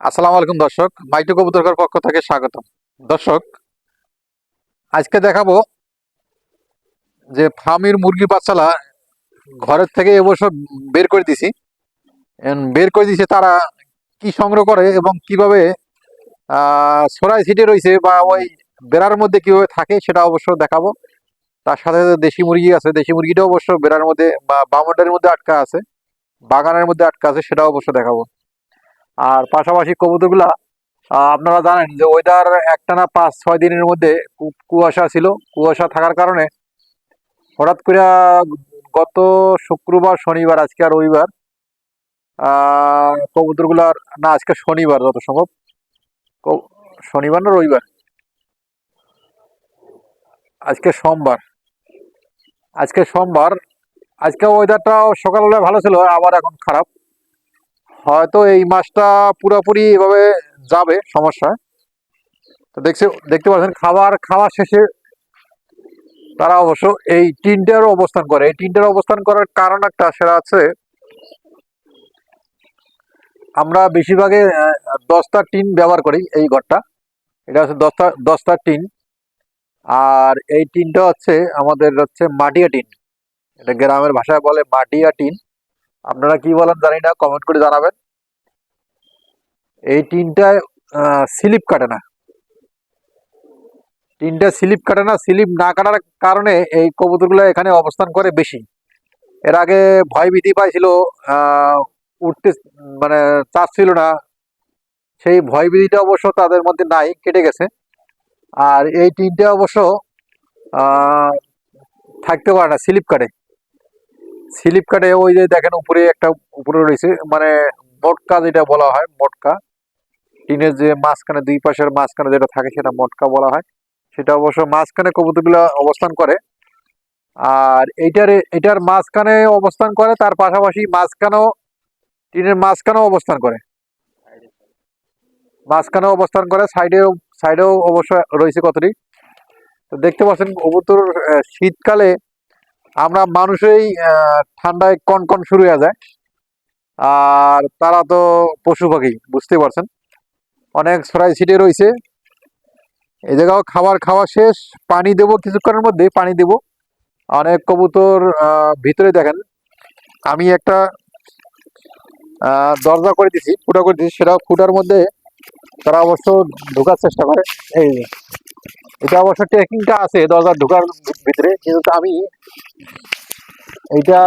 আসসালামু আলাইকুম, দর্শক। মাইটু কবুতরকার পক্ষ থেকে স্বাগত দর্শক, আজকে দেখাবো যে ফার্মের মুরগি বাচ্চালা ঘরের থেকে এবছর বের করে দিছি। বের করে দিছে তারা কি সংগ্রহ করে এবং কীভাবে ছড়াই ছিটে রয়েছে বা ওই বেড়ার মধ্যে কীভাবে থাকে সেটা অবশ্য দেখাবো। তার সাথে সাথে দেশি মুরগি আছে। দেশি মুরগিটাও অবশ্য বেড়ার মধ্যে বা বাউন্ডারির মধ্যে আটকা আছে, বাগানের মধ্যে আটকা আছে, সেটাও অবশ্য দেখাবো। আর পাশাপাশি কবুতরগুলা আপনারা জানেন যে ওয়েদার একটানা পাঁচ, ছয় দিনের মধ্যে কুয়াশা ছিল। কুয়াশা থাকার কারণে হঠাৎ করে গত শুক্রবার, শনিবার, আজকে আর রবিবার কবুতরগুলার, না, আজকে শনিবার যত সম্ভব শনিবার না রবিবার? আজকে সোমবার। আজকে সোমবার। আজকে ওয়েদারটা সকালবেলা ভালো ছিল, আবার এখন খারাপ। হয়তো এই মাসটা পুরোপুরি এভাবে যাবে, সমস্যা। তো দেখছে, দেখতে পাচ্ছেন, খাবার খাওয়া শেষে তারা অবশ্য এই টিনটার অবস্থান করে। এই টিনটার অবস্থান করার কারণ একটা সেটা আছে, আমরা বেশিরভাগে দশটা টিন ব্যবহার করি এই ঘরটা। এটা হচ্ছে দশটা দশটা টিন। আর এই টিনটা হচ্ছে, আমাদের হচ্ছে মাটিয়া টিন। এটা গ্রামের ভাষায় বলে মাটিয়া টিন। আপনারা কি বলেন জানি না কমেন্ট করে জানাবেন। এই টিনটায় স্লিপ কাটে না। টিনটা স্লিপ কাটে না, স্লিপ না কাটার কারণে এই কবুতরগুলো এখানে অবস্থান করে বেশি। এর আগে ভয় ভীতি পাইছিল উঠতে মানে চাচ্ছিল না। সেই ভয় ভীতিটা অবশ্য তাদের মধ্যে নাই, কেটে গেছে। আর এই টিনটা অবশ্য থাকতে পারে না, স্লিপ কাটে। স্লিপ কাটে ওই যে দেখেন উপরে একটা উপরে রয়েছে মানে মটকা যেটা বলা হয়, মটকা। টিনের যে মাঝখানে, দুই পাশের মাঝখানে যেটা থাকে সেটা মটকা বলা হয়। সেটা অবশ্য মাঝখানে কবুতরগুলো অবস্থান করে। আর এইটার, এটার মাঝখানে অবস্থান করে, তার পাশাপাশি মাঝখানেও, টিনের মাঝখানেও অবস্থান করে। মাঝখানেও অবস্থান করে, সাইডেও সাইডেও অবশ্য রয়েছে কতটি। তো দেখতে পাচ্ছেন, কবুতর শীতকালে আমরা মানুষই ঠান্ডায় কনকন শুরু হয়ে যায়। আর তারা তো পশু পাখি বুঝতে পারছেন? অনেক ছড়াই ছিটে রয়েছে। এ জায়গাও খাবার খাওয়া শেষ। পানি দেবো কিছুক্ষণের মধ্যে, পানি দেব। অনেক কবুতর ভিতরে দেখেন। আমি একটা দরজা করে দিছি, ফুটা করে দিছি। সেটা ফুটার মধ্যে তারা অবশ্য ঢোকার চেষ্টা করে। এই। এটা অবশ্য ট্রেকিংটা আছে, দরজা ঢোকার ভিতরে, কিন্তু আমি এইটা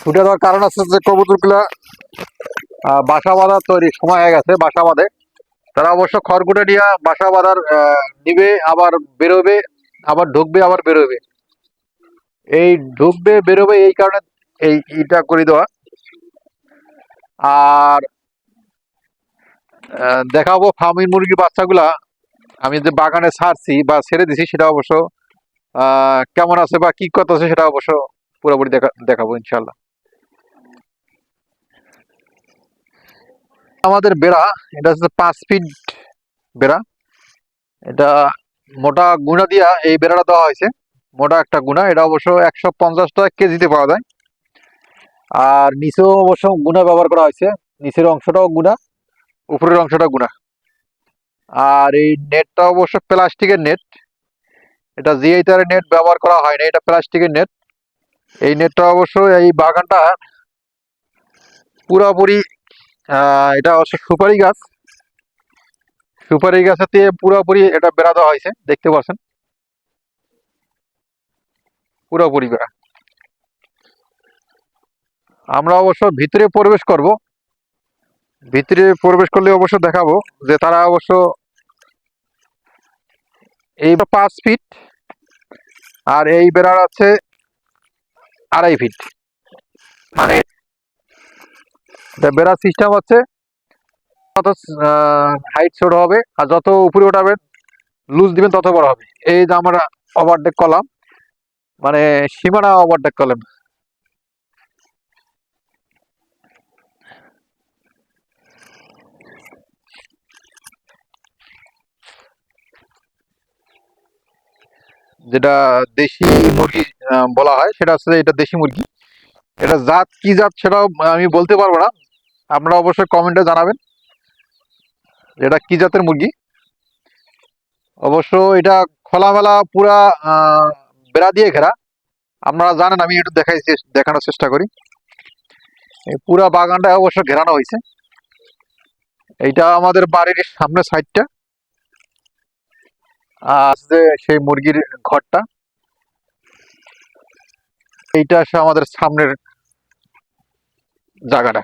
ফুটে দেওয়ার কারণ আছে যে কবুতরগুলা বাসা বাঁধার তৈরি, সময় হয়ে গেছে বাসা বাঁধে। তারা অবশ্য খড়কুটে নিয়ে বাসা বাঁধার নিবে, আবার বেরোবে, আবার ঢুকবে, আবার বেরোবে। এই ঢুকবে, বেরোবে এই কারণে এই ইটা করে দেওয়া। আর দেখাবো ফার্মিং মুরগি বাচ্চাগুলা। আমি যে বাগানে ছাড়ছি বা ছেড়ে দিছি সেটা অবশ্য কেমন আছে বা কি কথা আছে সেটা অবশ্য পুরোপুরি দেখা, দেখাবো ইনশাল্লাহ আমাদের বেড়া, এটা হচ্ছে পাঁচ ফিট বেড়া। এটা মোটা গুণা দিয়া এই বেড়াটা দেওয়া হয়েছে। মোটা একটা গুণা এটা অবশ্য একশো পঞ্চাশ টাকা কেজিতে পাওয়া যায়। আর নিচেও অবশ্য গুণা ব্যবহার করা হয়েছে। নিচের অংশটাও গুণা উপরের অংশটা গুণা আর এই নেটটা অবশ্য প্লাস্টিকের নেট। এটা জিআই তারের নেট ব্যবহার করা হয় না, এটা প্লাস্টিকের নেট। এই নেটটা অবশ্য এই বাগানটা পুরোপুরি এটা অবশ্য সুপারি গাছ। সুপারি গাছেতে পুরোপুরি এটা বেড়া দেওয়া হয়েছে, দেখতে পাচ্ছেন পুরোপুরি বেড়া। আমরা অবশ্য ভিতরে প্রবেশ করব। ভিতরে প্রবেশ করলে অবশ্য দেখাবো যে তারা অবশ্য এই পাঁচ ফিট আর এই বেড়ার আছে আড়াই ফিট মানে বেড়ার সিস্টেম হচ্ছে তত হাইট ছোট হবে আর যত উপরে ওঠাবেন লুজ দিবেন তত বড় হবে। এই যে আমরা ওভারটেক করলাম মানে সীমানা ওভারটেক করলাম যেটা দেশি মুরগি বলা হয়, সেটা হচ্ছে এটা দেশি মুরগি। এটা জাত কি জাত সেটাও আমি বলতে পারব না। আপনারা অবশ্যই কমেন্টে জানাবেন এটা কি জাতের মুরগি। অবশ্য এটা খোলামেলা পুরা বেড়া দিয়ে ঘেরা। আপনারা জানেন, আমি একটু দেখাই দেখানোর চেষ্টা করি। এই পুরা বাগানটা অবশ্য ঘেরানো হয়েছে। এইটা আমাদের বাড়ির সামনে সাইডটা। আর সেই মুরগির ঘরটা, এইটা আসে আমাদের সামনের জায়গাটা।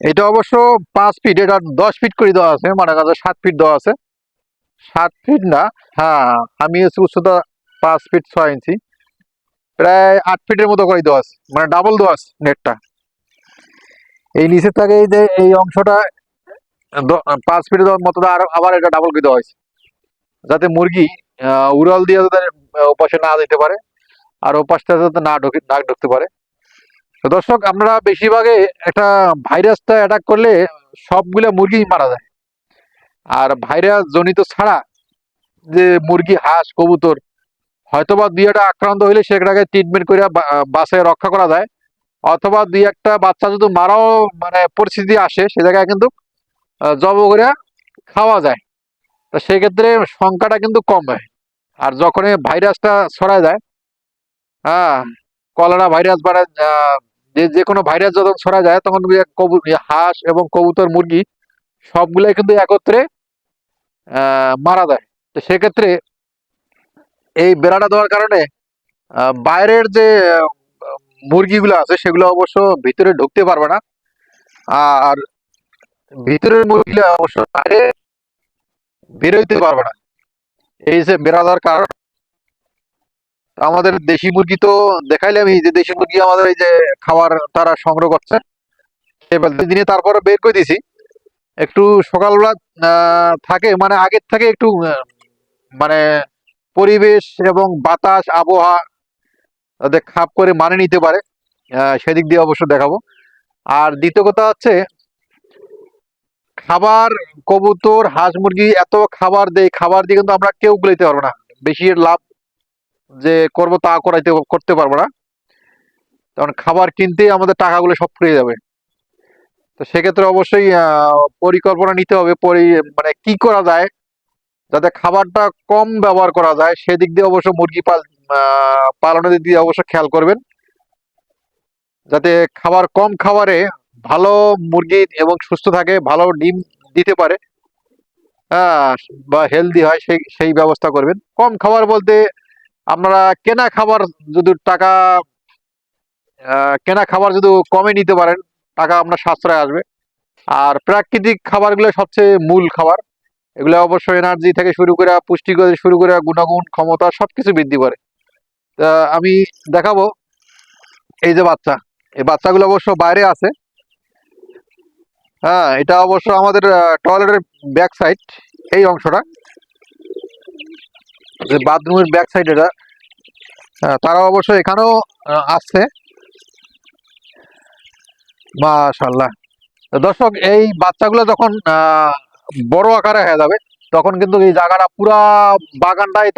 এটা অবশ্য পাঁচ ফিট এটা দশ ফিট করে দেওয়া আছে মানে কাছে সাত ফিট দেওয়া আছে। সাত ফিট না হ্যাঁ আমি উচ্চতা পাঁচ ফিট ছয় ইঞ্চি। প্রায় আট ফিটের মতো করে দেওয়া আছে মানে ডাবল দেওয়া আছে নেটটা এই নিচের থেকে এই যে, এই অংশটা পাঁচ ফিটের মতো আবার এটা ডাবল করে হয়েছে। যাতে মুরগি উড়াল দিয়ে যাতে ওপাশে না যেতে পারে, আর ওপাশটা যাতে না ঢুকে, না ঢুকতে পারে। দর্শক, আমরা বেশিরভাগে একটা ভাইরাসটা অ্যাটাক করলে সবগুলা মুরগি মারা যায়। আর ভাইরাস জনিত ছাড়া যে মুরগি, হাঁস, কবুতর, হয়তোবা দুই একটা আক্রান্ত হইলে সেটাকে ট্রিটমেন্ট করে বা- বাসায় রক্ষা করা যায়। অথবা দুই একটা বাচ্চা যদি মারাও মানে পরিস্থিতি আসে, সে জায়গায় কিন্তু জব করে খাওয়া যায়। তো সেক্ষেত্রে সংখ্যাটা কিন্তু কম হয়। আর যখন ভাইরাসটা ছড়ায় যায় হ্যাঁ কলেরা ভাইরাস বা যে যে কোনো ভাইরাস যখন ছড়া যায়, তখন ওই কবু- হাঁস এবং কবুতর, মুরগি সবগুলাই কিন্তু একত্রে মারা যায়। তো সেক্ষেত্রে এই বেড়াটা দেওয়ার কারণে বাইরের যে মুরগিগুলো আছে, সেগুলো অবশ্য ভিতরে ঢুকতে পারবে না। আর ভিতরের মুরগিগুলো অবশ্য বাইরে বেরোইতে পারবে না। এই যে বেড়া দেওয়ার কারণ, আমাদের দেশি মুরগি তো দেখাইলাম এই যে দেশি মুরগি আমাদের এই যে খাবার তারা সংগ্রহ করছে। দিনে তারপরে বের করে দিছি। একটু সকালবেলা থাকে মানে আগের থেকে একটু মানে পরিবেশ এবং বাতাস, আবহাওয়া তাদের খাপ করে মানে নিতে পারে। সেদিক দিয়ে অবশ্য দেখাবো। আর দ্বিতীয় কথা হচ্ছে খাবার, কবুতর, হাঁস মুরগি, এত খাবার দেয় খাবার দিয়ে কিন্তু আমরা কেউ গুলাইতে পারব না। বেশি লাভ যে করব তা করাইতে, করতে পারব না। কারণ খাবার কিনতেই আমাদের টাকাগুলো সব ফুরিয়ে যাবে। তো সেক্ষেত্রে অবশ্যই পরিকল্পনা নিতে হবে, পরি মানে কি করা যায়, যাতে খাবারটা কম ব্যবহার করা যায়, সেদিক দিয়ে অবশ্য মুরগি পাল পালনের দিক দিয়ে অবশ্য খেয়াল করবেন। যাতে খাবার কম খাবারে ভালো মুরগি এবং সুস্থ থাকে, ভালো ডিম দিতে পারে হ্যাঁ বা হেলদি হয়, সেই সেই ব্যবস্থা করবেন। কম খাবার বলতে আপনারা কেনা খাবার যদি টাকা কেনা খাবার যদি কমে নিতে পারেন, টাকা আপনার সাশ্রয় আসবে। আর প্রাকৃতিক খাবারগুলো সবচেয়ে মূল খাবার, এগুলো অবশ্য এনার্জি থেকে শুরু করে, পুষ্টি থেকে শুরু করে, গুণাগুণ, ক্ষমতা সব কিছু বৃদ্ধি করে। আমি দেখাবো, এই যে বাচ্চা, এই বাচ্চাগুলো অবশ্য বাইরে আছে। হ্যাঁ এটা অবশ্য আমাদের টয়লেটের ব্যাক সাইড এই অংশটা। যে বাথরুমের ব্যাক সাইড এটা। হ্যাঁ, তারা অবশ্য এখানেও আসছে। মাশাল্লাহ দর্শক এই বাচ্চাগুলো যখন বড় আকারে হয়ে যাবে তখন কিন্তু এই জায়গাটা পুরা বাগানটাই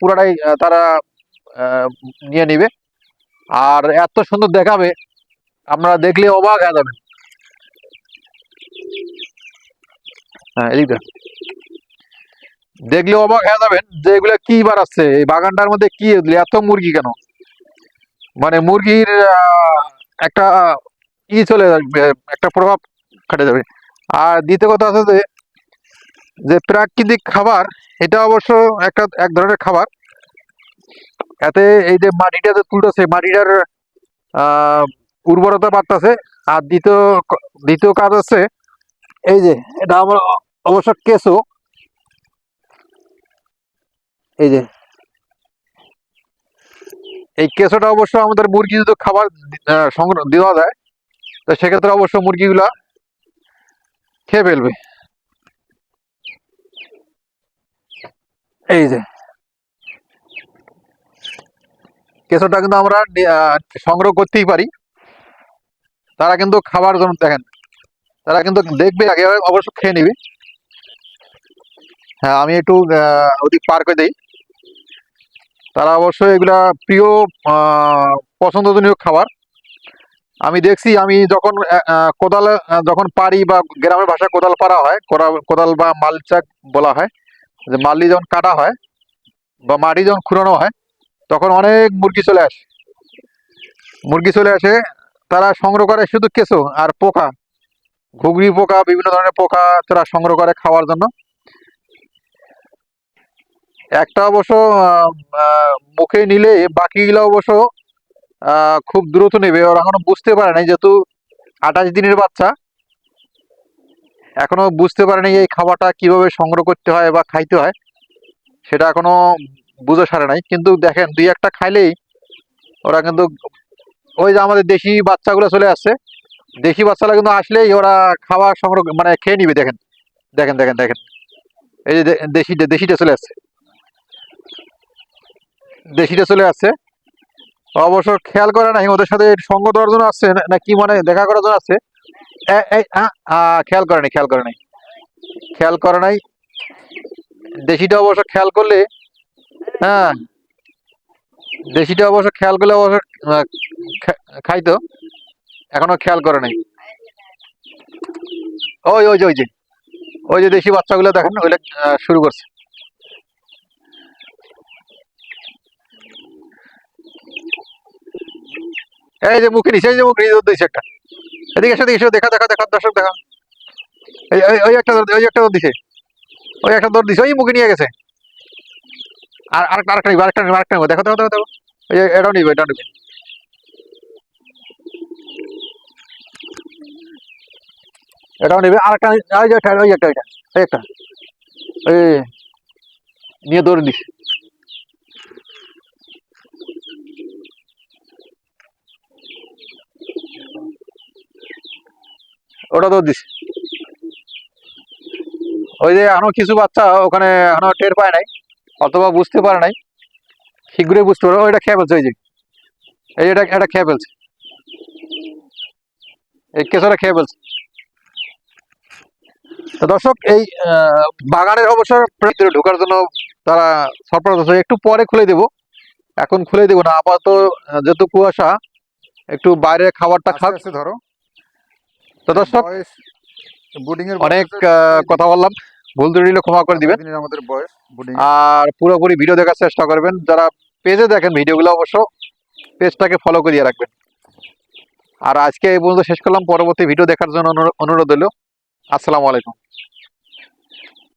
পুরাটাই তারা নিয়ে নিবে। আর এত সুন্দর দেখাবে আপনারা দেখলে অবাক হয়ে যাবেন। হ্যাঁ দেখলে অবাক হয়ে যাবেন যে এগুলো কি বাড়াচ্ছে এই বাগানটার মধ্যে কি এত মুরগি কেন? মানে মুরগির একটা ই চলে যাবে একটা প্রভাব খাটে যাবে। আর দ্বিতীয় কথা আছে যে যে প্রাকৃতিক খাবার, এটা অবশ্য একটা, এক ধরনের খাবার। এতে এই যে মাটিটা যে তুলতেছে, মাটিটার উর্বরতা বাড়তেছে। আর দ্বিতীয় দ্বিতীয় কাজ হচ্ছে, এই যে, এটা আমার অবশ্য কেঁচো। এই যে। এই কেঁচোটা অবশ্য আমাদের মুরগি যদি খাবার সংগ্রহ, দেওয়া যায়। তো সেক্ষেত্রে অবশ্য মুরগিগুলা খেয়ে ফেলবে। এই যে। কেঁচোটা কিন্তু আমরা সংগ্রহ করতেই পারি। তারা কিন্তু খাবার জন্য দেখেন, তারা কিন্তু দেখবে আগে, অবশ্য খেয়ে নিবে। হ্যাঁ আমি একটু ওদিক পার করে দিই। তারা অবশ্যই এগুলা প্রিয় আহ, পছন্দনীয় খাবার। আমি দেখছি আমি যখন কোদাল যখন পারি বা গ্রামের ভাষায় কোদাল পারা হয় কোদাল বা মালচাক বলা হয় যে মাল্লি যখন কাটা হয় বা মাটি যখন খুঁড়ানো হয় তখন অনেক মুরগি চলে আসে। মুরগি চলে আসে তারা সংগ্রহ করে শুধু কেঁচো আর পোকা ঘুগরি পোকা বিভিন্ন ধরনের পোকা তারা সংগ্রহ করে খাওয়ার জন্য। একটা অবশ্য মুখে নিলে বাকিগুলো অবশ্য খুব দ্রুত নেবে। ওরা এখনও বুঝতে পারে নাই যেহেতু আঠাশ দিনের বাচ্চা। এখনও বুঝতে পারে নাই এই খাবারটা কীভাবে সংগ্রহ করতে হয় বা খাইতে হয়। সেটা এখনও বুঝে সারে নাই। কিন্তু দেখেন, দুই একটা খাইলেই ওরা কিন্তু, ওই যে আমাদের দেশি বাচ্চাগুলো চলে আসছে। দেশি বাচ্চারা কিন্তু আসলেই ওরা খাবার সংগ্রহ মানে খেয়ে নিবে, দেখেন। দেখেন দেখেন দেখেন। এই যে দে- দেশিটা দেশিটা চলে আসছে। দেশিটা চলে আসছে। অবশ্য খেয়াল করে নাই ওদের সাথে সঙ্গ দেওয়ার জন্য আসছে, না- কি মানে দেখা করার জন্য আসছে। খেয়াল করে নাই, খেয়াল করে নাই। খেয়াল করে নাই। দেশিটা অবশ্য খেয়াল করলে হ্যাঁ। দেশিটা অবশ্য খেয়াল করলে অবশ্য খাইতো। এখনও খেয়াল করে নাই। ওই ওই যে ওই যে। ওই যে দেশি বাচ্চাগুলো দেখেন, ওইটা শুরু করছে। এই যে মুখে নিচে যে মুখে নিচে দিয়েছে একটা। এদিকে এসে এসে, দেখা দেখা দেখা, দর্শক, দেখা। এই ওই- ওই একটা ওই একটা দিছে। ওই একটা দৌড় দিছে, ওই মুখে নিয়ে গেছে। আর আরেকটা আরেকটা নিবে আরেকটা নিবে আরেকটা নিবে। দেখো দেখো দেখো দেখো। ওই এটাও নিবে এটাও নিবে। এটাও নিবে আরেকটা ওই একটা ওই একটা ওই একটা। এই, নিয়ে দৌড় দিস। ওটা দৌড় দিস। ওই যে এখনও কিছু বাচ্চা ওখানে এখনও টের পায় নাই, অথবা বুঝতে পারে নাই। শীঘ্রই বুঝতে পারবে। ওইটা খেয়ে ফেলছে, ওই যে। এই এটা এটা খেয়ে ফেলছে। এই কেঁচোটা খেয়ে ফেলছে। তো দর্শক, এই বাগানের অবসর ভিতরে ঢোকার জন্য তারা সরবরাহ একটু পরে খুলে দেব। এখন খুলে দেবো না। আপাতত যেহেতু কুয়াশা একটু বাইরে খাবারটা খাক। ধরো। তো দর্শক বুডিং এর অনেক কথা বললাম। ভুল ত্রুটি ক্ষমা করে দিবেন। আমাদের বয়স বুডিং আর পুরোপুরি ভিডিও দেখার চেষ্টা করবেন। যারা পেজে দেখেন ভিডিওগুলো অবশ্য পেজটাকে ফলো করিয়ে রাখবেন। আর আজকে এই পর্যন্ত শেষ করলাম। পরবর্তী ভিডিও দেখার জন্য অনুরোধ হলো আসসালামু আলাইকুম।